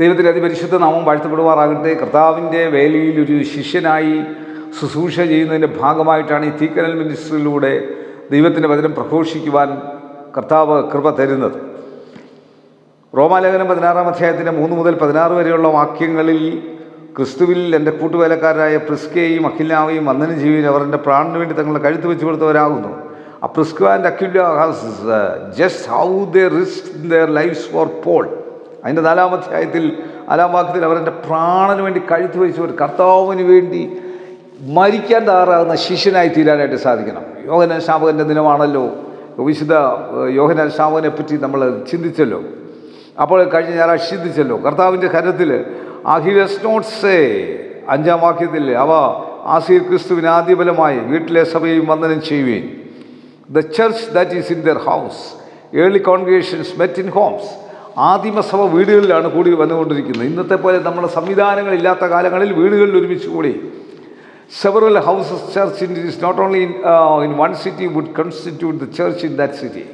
ദൈവത്തിന്റെ അതിപരിശുദ്ധ നാമം വാഴ്ത്തപ്പെടുവാറാകട്ടെ കർത്താവിന്റെ വേലയിൽ ഒരു ശിഷ്യനായി ശുശ്രൂഷ ചെയ്യുന്നതിന്റെ ഭാഗമായിട്ടാണ് ഈ തീക്കനൽ മിനിസ്റ്ററിലൂടെ ദൈവത്തിന്റെ വചനം പ്രഘോഷിക്കുവാൻ കർത്താവ് കൃപ തരുന്നത്. റോമാലേഖനം പതിനാറാം അധ്യായത്തിന്റെ മൂന്ന് മുതൽ പതിനാറ് വരെയുള്ള വാക്യങ്ങളിൽ ക്രിസ്തുവിൽ എന്റെ കൂട്ടുവേലക്കാരായ പ്രിസ്കയെയും അഖിലാവയും അന്നന ജീവിയിൽ അവർ എന്റെ പ്രാണിന് വേണ്ടി തങ്ങളുടെ കഴുത്ത് വെച്ച് കൊടുത്തവരാകുന്നു. ആ Prisca and Aquila has just how they risk their lives for Paul അതിന്റെ നാലാം അധ്യായത്തിൽ നാലാം വാക്യത്തിൽ അവരെന്റെ പ്രാണന് വേണ്ടി കഴുത്ത് വഹിച്ചവർ കർത്താവിന് വേണ്ടി മരിക്കാൻ തയ്യാറാകുന്ന ശിഷ്യനായി തീരാനായിട്ട് സാധിക്കണം. യോഹന ശാപകന്റെ ദിനമാണല്ലോ. വിശുദ്ധ യോഹന ശാപകനെ പറ്റി നമ്മൾ ചിന്തിച്ചല്ലോ. അപ്പോൾ കഴിഞ്ഞ ഞായറാഴ്ച ചിന്തിച്ചല്ലോ. കർത്താവിന്റെ കരത്തിൽ ഹി ഡസ് നോട്ട് സേ അഞ്ചാം വാക്യത്തിൽ അവ ആസീർ ക്രിസ്തുവിന് ആദ്യബലമായി വീട്ടിലെ സഭയും വന്ദനം ചെയ്യുകയും the church that is in their house early congregations met in homes. ആദിമസഭ വീടുകളിലാണ് കൂടി വന്നുകൊണ്ടിരിക്കുന്നത്. ഇന്നത്തെ പോലെ നമ്മുടെ സംവിധാനങ്ങളില്ലാത്ത കാലങ്ങളിൽ വീടുകളിൽ ഒരുമിച്ച് കൂടി several houses church in is not only in in one city would constitute the church in that city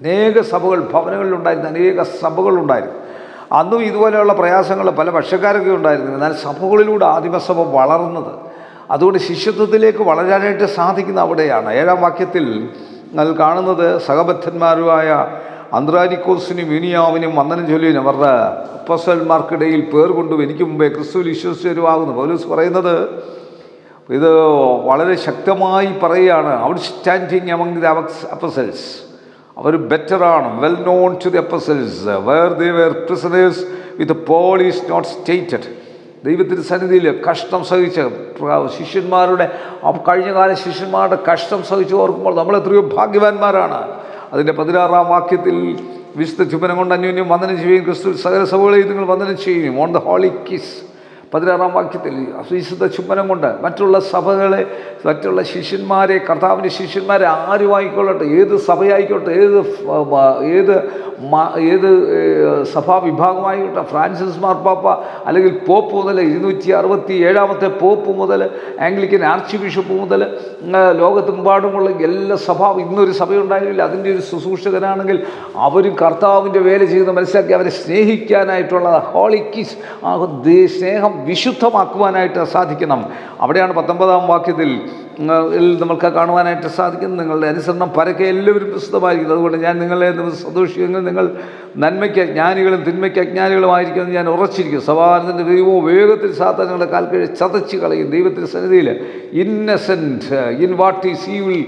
അനേക സഭകൾ ഭവനങ്ങളിലുണ്ടായിരുന്ന അനേക സഭകളുണ്ടായിരുന്നു അന്നും ഇതുപോലെയുള്ള പ്രയാസങ്ങൾ പല പക്ഷക്കാരൊക്കെ ഉണ്ടായിരുന്നു എന്നാൽ സഭകളിലൂടെ ആദിമസഭ വളർന്നത് അതുകൊണ്ട് ശിഷ്യത്വത്തിലേക്ക് വളരാനായിട്ട് സാധിക്കുന്ന അവിടെയാണ്. ഏഴാം വാക്യത്തിൽ നിങ്ങൾ കാണുന്നത് സഹബദ്ധന്മാരുമായ അന്ത്രാനിക്കോസിനും യൂനിയാവിനും വന്ദനം ചൊല്ലിയും അവരുടെ അപ്പസന്മാർക്കിടയിൽ പേർ കൊണ്ടും എനിക്ക് മുമ്പേ ക്രിസ്തുവിൽ വിശ്വസിച്ചവരുമാകുന്നു. പൗലൂസ് പറയുന്നത് ഇത് വളരെ ശക്തമായി പറയുകയാണ്. Outstanding among the apostles അവർ ബെറ്ററാണ് well known to the apostles where they were prisoners with Paul is not stated ദൈവത്തിന്റെ സന്നിധിയിൽ കഷ്ടം സഹിച്ച ശിഷ്യന്മാരുടെ കഴിഞ്ഞ കഴിഞ്ഞകാല ശിഷ്യന്മാരുടെ കഷ്ടം സഹിച്ച് ഓർക്കുമ്പോൾ നമ്മൾ എത്രയോ ഭാഗ്യവാന്മാരാണ്. അതിന്റെ പതിനാറാം വാക്യത്തിൽ വിശുദ്ധ ചുമനം കൊണ്ട് അന്യോന്യം വന്ദനം ചെയ്യുകയും ക്രിസ്തു സകല സഭകളെയും നിങ്ങൾ വന്ദനം ചെയ്യുകയും ഓൺ ദ ഹോളി കിസ്. പതിനാറാം വാക്യത്തിൽ വിശുദ്ധ ചുംബനം കൊണ്ട് മറ്റുള്ള സഭകളെ മറ്റുള്ള ശിഷ്യന്മാരെ കർത്താവിന്റെ ശിഷ്യന്മാരെ ആരും ആയിക്കൊള്ളട്ടെ ഏത് സഭയായിക്കോട്ടെ? ഏത് ഏത് ഏത് സഭാവിഭാഗമായിക്കോട്ടെ സഭാ വിഭാഗമായിക്കോട്ടെ? ഫ്രാൻസിസ് മാർപ്പാപ്പ അല്ലെങ്കിൽ പോപ്പ് മുതൽ ഇരുന്നൂറ്റി അറുപത്തി ഏഴാമത്തെ പോപ്പ് മുതൽ ആംഗ്ലിക്കൻ ആർച്ച് ബിഷപ്പ് മുതൽ ലോകത്തെമ്പാടുമുള്ള എല്ലാ സഭ ഇന്നൊരു സഭയുണ്ടായില്ല അതിന്റെ ഒരു ശുശ്രൂഷകനാണെങ്കിൽ അവരും കർത്താവിന്റെ വേല ചെയ്യുന്ന മനസ്സിലാക്കി അവരെ സ്നേഹിക്കാനായിട്ടുള്ള ഹോളിക്കിസ് കിസ് ആ സ്നേഹം വിശുദ്ധമാക്കുവാനായിട്ട് സാധിക്കണം. അവിടെയാണ് പത്തൊമ്പതാം വാക്യത്തിൽ നമ്മൾക്ക് കാണുവാനായിട്ട് സാധിക്കുന്നത്. നിങ്ങളുടെ അനുസരണം പരക്കെ എല്ലാവരും വിശുദ്ധമായിരിക്കുന്നത് അതുകൊണ്ട് ഞാൻ നിങ്ങളെ സന്തോഷിക്കുമെങ്കിൽ നിങ്ങൾ നന്മയ്ക്ക് ജ്ഞാനികളും തിന്മയ്ക്ക് അജ്ഞാനികളുമായിരിക്കുമെന്ന് ഞാൻ ഉറച്ചിരിക്കും സവാരത്തിന്റെ ദൈവവും വേഗത്തിൽ സാധനങ്ങളുടെ കാൽക്കഴി ചതച്ച് കളയും. ദൈവത്തിന്റെ സന്നിധിയിൽ innocent in what is evil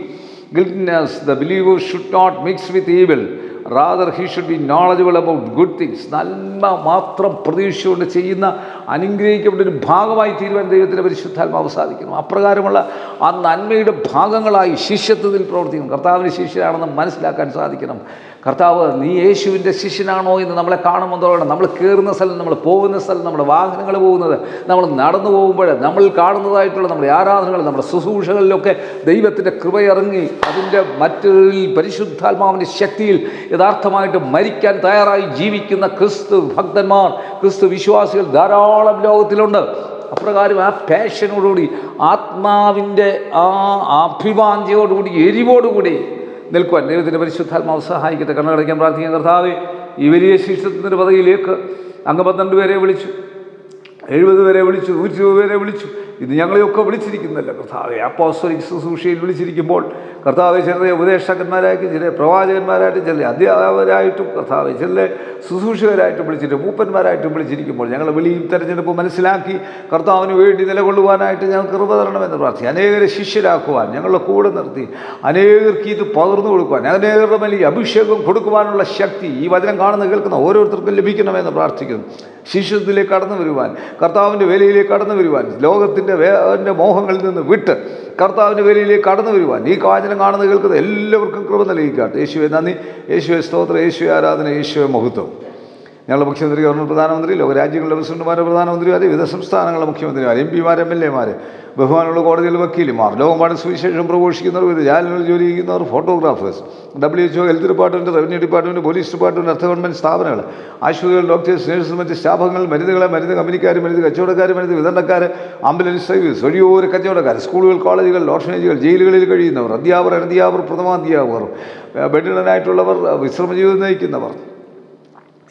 ഗിൽനെസ് the believe should not mix with evil rather he should be knowledgeable about good things നന്മ മാത്രം പ്രതീക്ഷയോടെ ചെയ്യുന്ന അനുഗ്രഹിക്കപ്പെട്ട ഒരു ഭാഗമായി തീരുവാൻ ദൈവത്തിന്റെ പരിശുദ്ധാത്മാവ് സാധിക്കുന്നു അപ്രകാരമുള്ള ആ നന്മയുടെ ഭാഗങ്ങളായി ശിഷ്യത്വത്തിൽ പ്രവർത്തിക്കണം കർത്താവിന്റെ ശിഷ്യനാണെന്ന് മനസ്സിലാക്കാൻ സാധിക്കണം. കർത്താവ് നീ യേശുവിന്റെ ശിഷ്യനാണോ എന്ന് നമ്മളെ കാണുമ്പോൾ നമ്മൾ കയറുന്ന സ്ഥലം നമ്മൾ പോകുന്ന സ്ഥലം നമ്മുടെ വാഹനങ്ങൾ പോകുന്നത് നമ്മൾ നടന്നു പോകുമ്പോൾ നമ്മൾ കാണുന്നതായിട്ടുള്ള നമ്മുടെ ആരാധനകൾ നമ്മുടെ ശുശ്രൂഷകളിലൊക്കെ ദൈവത്തിന്റെ കൃപയിറങ്ങി അതിന്റെ മറ്റൊരു പരിശുദ്ധാത്മാവിന്റെ ശക്തിയിൽ യഥാർത്ഥമായിട്ട് മരിക്കാൻ തയ്യാറായി ജീവിക്കുന്ന ക്രിസ്തു ഭക്തന്മാർ ക്രിസ്തു വിശ്വാസികൾ ധാരാളം ലോകത്തിലുണ്ട്. അപ്രകാരം ആ പാഷനോടുകൂടി ആത്മാവിന്റെ ആ അഭിവാഞ്ചയോടുകൂടി എരിവോടുകൂടി നിൽക്കുവാൻ ദൈവത്തിന്റെ പരിശുദ്ധാത്മാവ് സഹായിക്കട്ടെ. കണ്ണടയ്ക്കാൻ പ്രാർത്ഥിക്കാൻ കർത്താവ് ഈ വലിയ ശിക്ഷത്തിന്റെ പദവിയിലേക്ക് അങ്ങ് പന്ത്രണ്ട് പേരെ വിളിച്ചു എഴുപത് പേരെ വിളിച്ചു നൂറ്റി പേരെ വിളിച്ചു. ഇത് ഞങ്ങളെയൊക്കെ വിളിച്ചിരിക്കുന്നല്ലോ കർത്താവെ? അപ്പോസ്തലിക് ശുശ്രൂഷയിൽ വിളിച്ചിരിക്കുമ്പോൾ കർത്താവ് ചിലരെ ഉപദേഷ്ടാക്കന്മാരായിട്ടും ചില പ്രവാചകന്മാരായിട്ടും ചില അധ്യാപകരായിട്ടും കർത്താവ് ചില ശുശ്രൂഷകരായിട്ടും വിളിച്ചിട്ട് മൂപ്പന്മാരായിട്ടും വിളിച്ചിരിക്കുമ്പോൾ ഞങ്ങൾ വിളിയും തെരഞ്ഞെടുപ്പ് മനസ്സിലാക്കി കർത്താവിന് വേണ്ടി നിലകൊള്ളുവാനായിട്ട് ഞങ്ങൾ കൃപ തരണമെന്ന് പ്രാർത്ഥി അനേകരെ ശിഷ്യരാക്കുവാൻ ഞങ്ങളുടെ കൂടെ നിർത്തി അനേകർക്ക് ഇത് പകർന്നു കൊടുക്കുവാൻ അനേകരുടെ ഈ അഭിഷേകം കൊടുക്കുവാനുള്ള ശക്തി ഈ വചനം കാണുന്ന കേൾക്കുന്ന ഓരോരുത്തർക്കും ലഭിക്കണമെന്ന് പ്രാർത്ഥിക്കുന്നു. ശിഷ്യത്തിലേക്ക് കടന്നു വരുവാൻ കർത്താവിന്റെ വേലയിലേക്ക് കടന്നു വരുവാൻ ലോകത്തിന്റെ വേ മോഹങ്ങളിൽ നിന്ന് വിട്ട് കർത്താവിന്റെ വേലയിലേക്ക് കടന്നു വരുവാൻ. ഈ കാചനം കാണുന്ന കേൾക്കുന്ന എല്ലാവർക്കും കൃപ നൽകിക്കാട്ടെ. യേശുവെ നന്ദി. യേശുവെ സ്തോത്ര. യേശുവെ ആരാധന. യേശുവെ മഹത്വം. ഞങ്ങളുടെ മുഖ്യമന്ത്രി ഗവർണർ പ്രധാനമന്ത്രി ലോകരാജ്യങ്ങളുടെ പ്രസിഡന്റുമാരെ പ്രധാനമന്ത്രിമാർ വിവിധ സംസ്ഥാനങ്ങളുടെ മുഖ്യമന്ത്രിമാർ എം പിമാർ എം എൽ എമാർ ബഹുമാനമുള്ള കോടതിയിലെ വക്കീലുമാർ ലോകമാണ് സുവിശേഷം പ്രഘോഷിക്കുന്നവർ വിവിധ ജാലങ്ങളിൽ ജോലി ചെയ്യുന്നവർ photographers W H O health department revenue department police department അർത്ഥ ഗവൺമെന്റ് സ്ഥാപനങ്ങൾ ആശുപത്രികൾ ഡോക്ടേഴ്സ് നഴ്സസ് മറ്റ് സ്റ്റാഫുകൾ മരുന്നുകളെ മരുന്ന് കമ്പനിക്കാർ മരുന്ന് കച്ചവടക്കാർ മരുന്ന് വിതരണക്കാർ ആംബുലൻസ് സർവീസ് ഒഴിയോര കച്ചവടക്കാർ സ്കൂളുകൾ കോളേജുകൾ ഓർഫനേജുകൾ ജയിലുകളിൽ കഴിയുന്നവർ അധ്യാപകർ അനധ്യാപകർ പ്രഥമാധ്യാപകർ ബെഡിഡനായിട്ടുള്ളവർ വിശ്രമജീവിതം നയിക്കുന്നവർ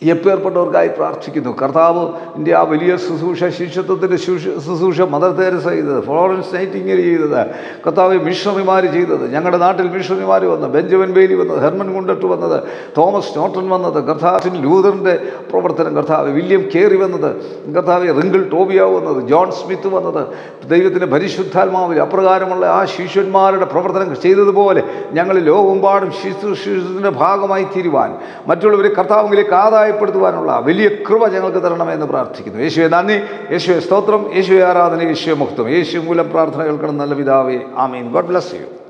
എപ്പേർപ്പെട്ടവർക്കായി പ്രാർത്ഥിക്കുന്നു. കർത്താവ് ഇന്ത്യ ആ വലിയ ശുശ്രൂഷ ശിഷ്യത്വത്തിന്റെ ശുശ്രൂഷ മദർ തേരസ ചെയ്തത് ഫ്ലോറൻസ് നൈറ്റിങ്ങൽ ചെയ്തത് കർത്താവ് മിഷണറിമാർ ചെയ്തത് ഞങ്ങളുടെ നാട്ടിൽ മിഷണറിമാർ വന്നത് ബെഞ്ചമിൻ ബെയിലി വന്നത് ഹെർമൻ കുണ്ടട്ട് വന്നത് തോമസ് നോട്ടൺ വന്നത് കർത്താവിൻ ലൂതറിന്റെ പ്രവർത്തനം കർത്താവ് വില്യം കേറി വന്നത് കർത്താവ് റിങ്കിൾ ടോബിയാവ് വന്നത് ജോൺ സ്മിത്ത് വന്നത് ദൈവത്തിന്റെ പരിശുദ്ധാത്മാവിൽ അപ്രകാരമുള്ള ആ ശിഷ്യന്മാരുടെ പ്രവർത്തനം ചെയ്തതുപോലെ ഞങ്ങൾ ലോകമെമ്പാടും ശുശ്രൂഷത്തിന്റെ ഭാഗമായി തീരുവാൻ. മറ്റുള്ളവരെ കർത്താവിലേക്ക് ആദായപ്പെടുത്തുവാനുള്ള വലിയ കൃപ ഞങ്ങൾക്ക് തരണമെന്ന് പ്രാർത്ഥിക്കുന്നു. യേശുവെ നന്ദി. യേശുവെ സ്തോത്രം. യേശുവെ ആരാധന. യേശുവെ മുക്തം യേശു മൂലം പ്രാർത്ഥന കേൾക്കണം നല്ല പിതാവേ. ആമീൻ. God bless you.